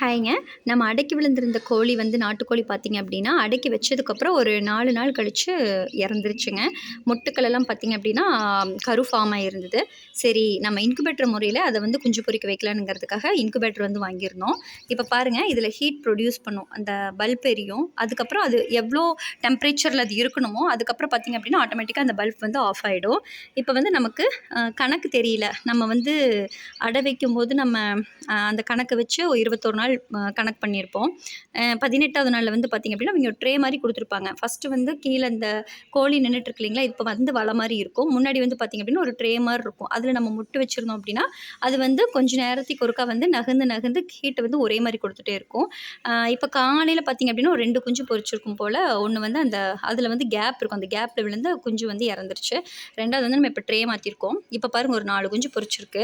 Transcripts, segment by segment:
ஹாய்ங்க நம்ம அடக்கி விழுந்திருந்த கோழி வந்து நாட்டுக்கோழி பார்த்தீங்க அப்படின்னா அடக்கி வச்சதுக்கப்புறம் ஒரு நாலு நாள் கழித்து இறந்துருச்சுங்க. முட்டுக்கள் எல்லாம் பார்த்தீங்க அப்படின்னா கரு ஃபார்ம் ஆகிருந்தது சரி நம்ம இன்குபேட்டர் முறையில் அதை வந்து குஞ்சு பொரிக்க வைக்கலானுங்கிறதுக்காக இன்குபேட்டர் வந்து வாங்கியிருந்தோம். இப்போ பாருங்கள் இதில் ஹீட் ப்ரொடியூஸ் பண்ணும். அந்த பல்ப் எரியும். அதுக்கப்புறம் அது எவ்வளோ டெம்பரேச்சரில் அது இருக்கணுமோ அதுக்கப்புறம் பார்த்தீங்க அப்படின்னா ஆட்டோமேட்டிக்காக அந்த பல்ப் வந்து ஆஃப் ஆகிடும் இப்போ வந்து நமக்கு கணக்கு தெரியல. நம்ம வந்து அடை வைக்கும்போது நம்ம அந்த கணக்கு வச்சு ஒரு இருபத்தொரு நாள் நாள் கணக்கு பண்ணியிருப்போம். பதினெட்டாவது நாளில் வந்து பார்த்திங்க அப்படின்னா அவங்க ட்ரே மாதிரி கொடுத்துருப்பாங்க. ஃபஸ்ட்டு வந்து கீழே இந்த கோழி நின்றுட்டுருக்கு இல்லைங்களா இப்போ வந்து வலை மாதிரி இருக்கும். முன்னாடி வந்து பார்த்திங்க அப்படின்னா ஒரு ட்ரே மாதிரி இருக்கும். அதில் நம்ம முட்டு வச்சுருந்தோம் அப்படின்னா அது வந்து கொஞ்சம் நேரத்துக்கு ஒருக்கா வந்து நகர்ந்து நகர்ந்து ஹீட்டை வந்து ஒரே மாதிரி கொடுத்துட்டே இருக்கும். இப்போ காலையில் பார்த்திங்க அப்படின்னா ஒரு ரெண்டு குஞ்சு பொரிச்சிருக்கும் போல் ஒன்று வந்து அந்த அதில் வந்து கேப் இருக்கும். அந்த கேப்பில் விழுந்து குஞ்சு வந்து இறந்துருச்சு. ரெண்டாவது வந்து நம்ம இப்போ ட்ரே மாற்றிருக்கோம் இப்போ பாருங்கள் ஒரு நாலு குஞ்சு பொரிச்சிருக்கு.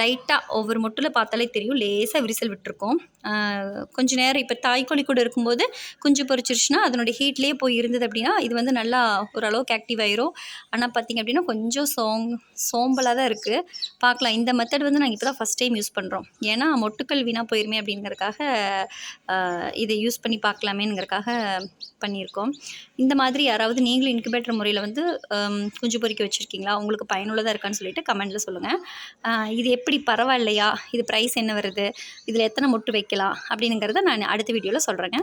லைட்டாக ஒவ்வொரு முட்டில் பார்த்தாலே தெரியும். லேசாக விரிசல் விட்டுருக்கோம். இருக்கும். கொஞ்ச நேரம் இப்போ தாய்க்கோழி கூட இருக்கும்போது குஞ்சு பொரிச்சிருச்சுன்னா அதனுடைய ஹீட்லேயே போய் இருந்தது அப்படின்னா இது வந்து நல்லா ஓரளவுக்கு ஆக்டிவ் ஆயிரும். ஆனால் பார்த்திங்க அப்படின்னா கொஞ்சம் சோங் சோம்பலாக தான் இருக்குது பார்க்கலாம் இந்த மெத்தட் வந்து நாங்கள் இப்போ தான் ஃபஸ்ட் டைம் யூஸ் பண்ணுறோம் ஏன்னா மொட்டுக்கள் வீணாக போயிருமே அப்படிங்கிறதுக்காக இதை யூஸ் பண்ணி பார்க்கலாமேங்கிறதுக்காக பண்ணியிருக்கோம். இந்த மாதிரி யாராவது நீங்களும் இன்குபேட்டர் முறையில் வந்து குஞ்சு பொறிக்க வச்சுருக்கீங்களா? உங்களுக்கு பயனுள்ளதாக இருக்கான்னு சொல்லிட்டு கமெண்ட்டில் சொல்லுங்கள் இது எப்படி பரவாயில்லையா? இது ப்ரைஸ் என்ன வருது? இதில் எத்தனை முட்டு வைக்கலாம் அப்படிங்கிறத நான் அடுத்த வீடியோவில் சொல்கிறேங்க